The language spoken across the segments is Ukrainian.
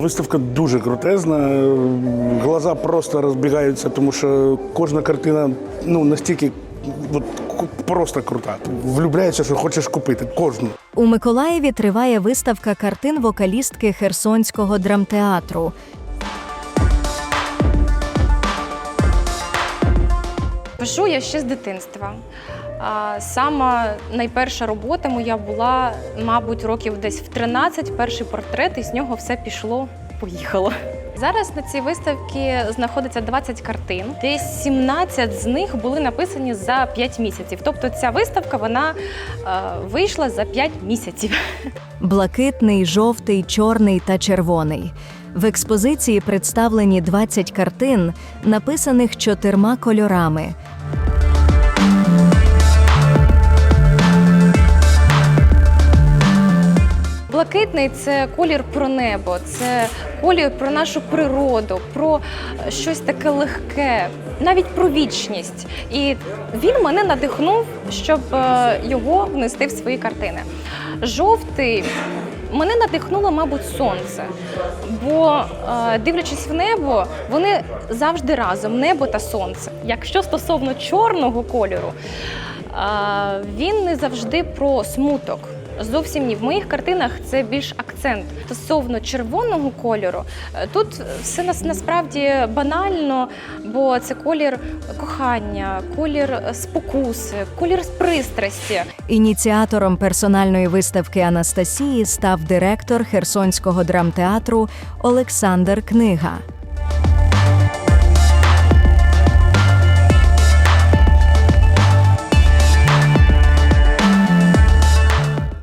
Виставка дуже крутезна. Глаза просто розбігаються, тому що кожна картина ну, настільки от, просто крута. Влюбляєшся, що хочеш купити кожну. У Миколаєві триває виставка картин вокалістки Херсонського драмтеатру. Пишу я ще з дитинства. А, Сама найперша робота моя була, мабуть, років десь в 13, перший портрет, і з нього все пішло, поїхало. Зараз на цій виставці знаходиться 20 картин. Десь 17 з них були написані за 5 місяців. Тобто ця виставка вона е, вийшла за 5 місяців. Блакитний, жовтий, чорний та червоний. В експозиції представлені 20 картин, написаних чотирма кольорами. Блакитний це колір про небо, це колір про нашу природу, про е, щось таке легке, навіть про вічність. І він мене надихнув, щоб е, його внести в свої картини. Жовтий мене надихнуло, мабуть, сонце. Бо е, дивлячись в небо, вони завжди разом небо та сонце. Якщо стосовно чорного кольору, він не завжди про смуток. Зовсім ні. В моїх картинах це більш акцент. Стосовно червоного кольору, е, тут все нас насправді банально, бо це колір кохання, колір спокуси, колір пристрасті. Ініціатором персональної виставки Анастасії став директор Херсонського драмтеатру Олександр Книга.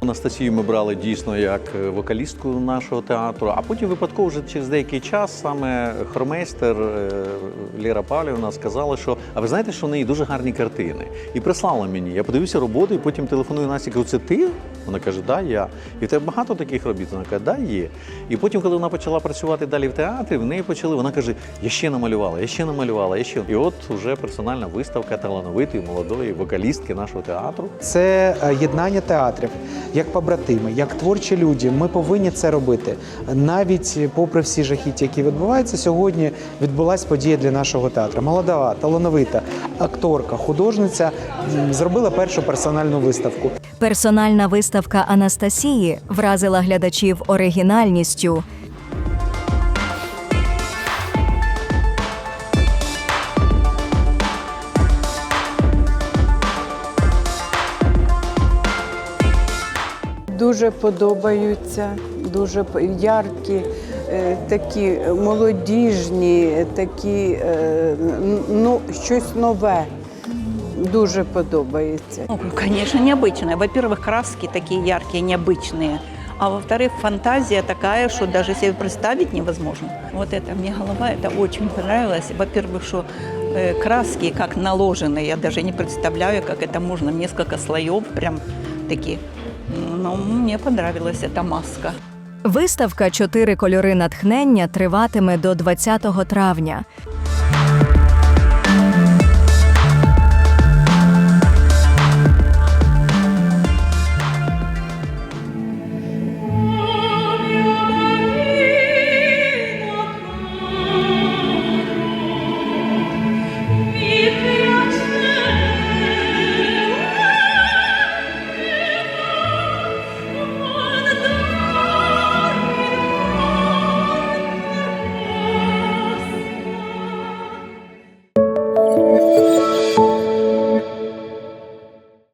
Анастасію ми брали дійсно як е, вокалістку нашого театру, а потім випадково вже через деякий час саме хормейстер е, Ліра Павлівна сказала, що а ви знаєте, що в неї дуже гарні картини. І прислала мені. Я подивився роботу, і потім телефоную Насті, кажу, це ти? Вона каже, да, я. І в тебе багато таких робіт. Вона каже, да, є. І потім, коли вона почала працювати далі в театрі, в неї почали. Вона каже, я ще намалювала, я ще намалювала, я ще. І от вже персональна виставка талановитої молодої вокалістки нашого театру. Це е, єднання театрів як побратими, як творчі люди. Ми повинні це робити. Навіть попри всі жахіття, які відбуваються, сьогодні відбулася подія для нашого театру. Молода, талановита акторка, художниця зробила першу персональну виставку. Персональна виставка Анастасії вразила глядачів оригінальністю. Дуже подобаються, дуже п- яркі, е, такі молодіжні, такі е, н- ну, щось нове. Дуже подобається. Ну, конечно, необычная. Во-первых, краски такие яркие, необычные. А во-вторых, фантазия такая, что даже себе представить невозможно. Вот это мне голова, это очень понравилось. Во-первых, что э, краски как наложены, я даже не представляю, как это можно, несколько слоев прям такие. Ну, мені подобалася та маска. Виставка Чотири кольори натхнення триватиме до 20 травня.